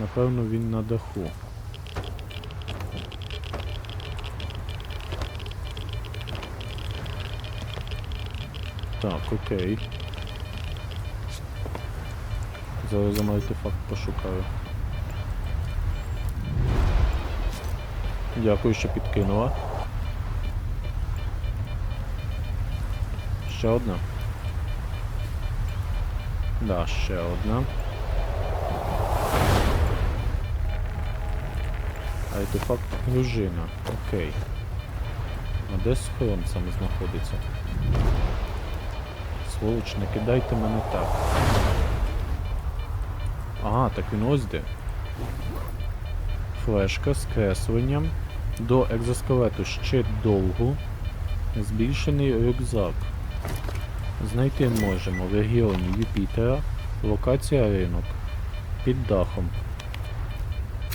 Напевно, він на даху. Так, окей. Зараз за артефакт пошукаю. Дякую, що підкинула. Ще одна. Да, ще одна. Артефакт пружина. Окей. А де схрон саме знаходиться? Сволоч, не кидайте мене так. Ага, так він ось де. Флешка з кресленням. До екзоскелету ще довго. Збільшений рюкзак. Знайти можемо в регіоні Юпітера. Локація ринок. Під дахом.